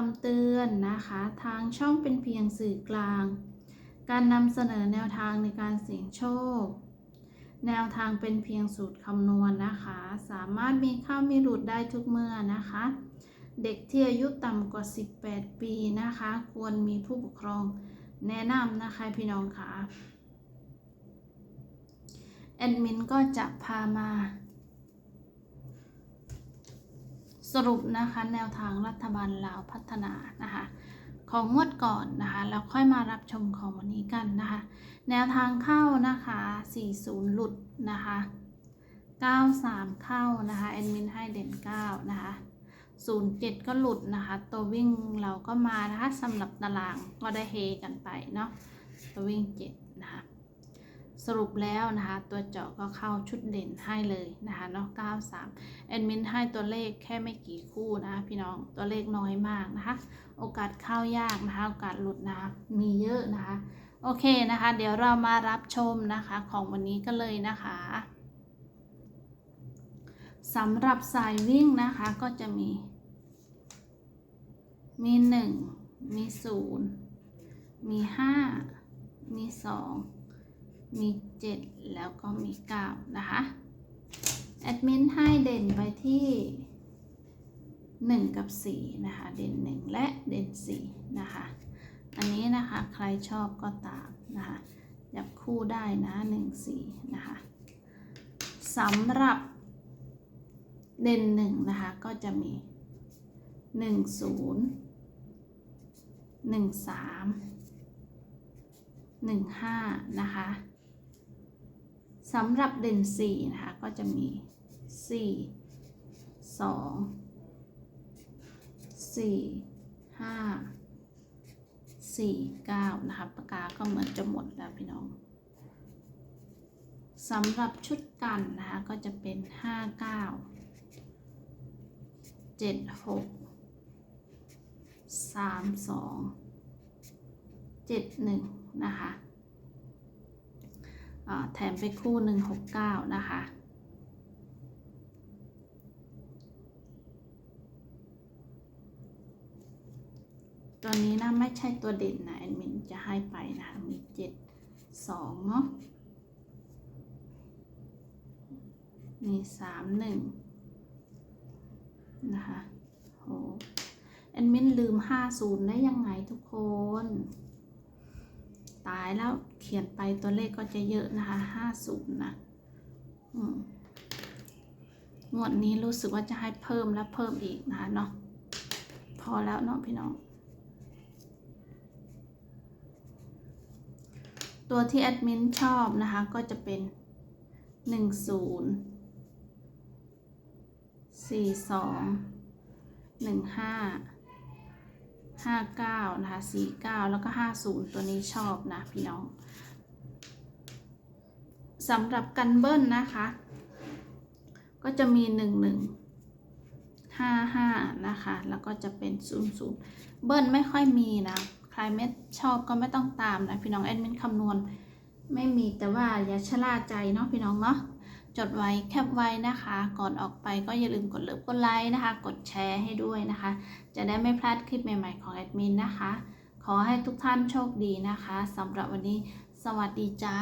คำเตือนนะคะ ทางช่องเป็นเพียงสื่อกลาง การนำเสนอแนวทางในการเสี่ยงโชค แนวทางเป็นเพียงสูตรคำนวณนะคะ สามารถมีเข้ามีหลุดได้ทุกเมื่อนะคะ เด็กที่อายุต่ำกว่า 18 ปีนะคะ ควรมีผู้ปกครองแนะนำนะคะพี่น้องค่ะแอดมินก็จะพามา ส รุปนะคะแนวทางรัฐบาลลาวพัฒนานะคะของงวดก่อนนะคะแล้วค่อยมารับชมของวันนี้กันนะคะแนวทางเข้านะคะ 40 หลุดนะคะ 93 เข้านะคะแอดมินให้เด่น 9 นะคะ 07 ก็หลุดนะคะ ตัววิ่งเราก็มานะคะสำหรับตารางก็ได้เฮกันไปเนาะตัววิ่ง 7 นะคะ สรุปแล้วนะคะ ตัวเจาะก็เข้าชุดเด่นให้เลยนะคะเนาะ93แอดมินให้ตัวเลขแค่ไม่กี่คู่นะคะพี่น้องตัวเลขน้อยมากนะคะ โอกาสเข้ายากนะคะ โอกาสหลุดนะคะมีเยอะนะคะ โอเคนะคะ เดี๋ยวเรามารับชมนะคะของวันนี้กันเลยนะคะสำหรับสายวิ่งนะคะก็จะมี มี 1 มี 0 มี 5 มี 2 มี 7 แล้วก็มี 9 นะคะ แอดมินให้เด่นไปที่ 1 กับ 4 นะคะ เด่น 1 และเด่น 4 นะคะ อันนี้นะคะใครชอบก็ตามนะคะจับคู่ได้นะ 1 4 นะคะสำหรับเด่น 1 นะคะ ก็จะมี 1 0 1 3 1 5 นะคะ สำหรับเด่น4นะคะก็จะมี 4 2สี่ห้าสี่เก้านะคะปากกาก็เหมือนจะหมดแล้วพี่น้องสำหรับชุดกันนะคะก็จะเป็นห้าเก้าเจ็ดหกสามสองเจ็ดหนึ่งนะคะ แถมไปคู่หนึ่งหกเก้านะคะ ตัวนี้นะไม่ใช่ตัวเด่นนะแอดมินจะให้ไปนะคะมีเจ็ดสองเนาะมีสามหนึ่งนะคะโหแอดมินลืมห้าศูนย์ได้ยังไงทุกคน ตายแล้วเขียนไปตัวเลขก็จะเยอะนะคะห้าศูนย์นะงวดนี้รู้สึกว่าจะให้เพิ่มและเพิ่มอีกนะคะเนาะพอแล้วเนาะพี่น้อง ตัวที่แอดมินชอบนะคะก็จะเป็น 1 0 4 5 5 9 นะคะ 4 9 แล้วก็ 50 ตัวนี้ชอบนะพี่น้องสำหรับกันเบิ้ลนะคะ ก็จะมี 1 1 5 5 นะคะ แล้วก็จะเป็น 0 0 เบิ้ลไม่ค่อยมีนะ ใครไม่ชอบก็ไม่ต้องตามนะพี่น้องแอดมินคำนวณไม่มีแต่ว่าอย่าชะล่าใจเนาะพี่น้องเนาะ จดไว้แคปไว้นะคะ ก่อนออกไปก็อย่าลืมกดเลิฟกดไลค์นะคะ กดแชร์ให้ด้วยนะคะ จะได้ไม่พลาดคลิปใหม่ๆของแอดมินนะคะ ขอให้ทุกท่านโชคดีนะคะสำหรับวันนี้ สวัสดีจ้า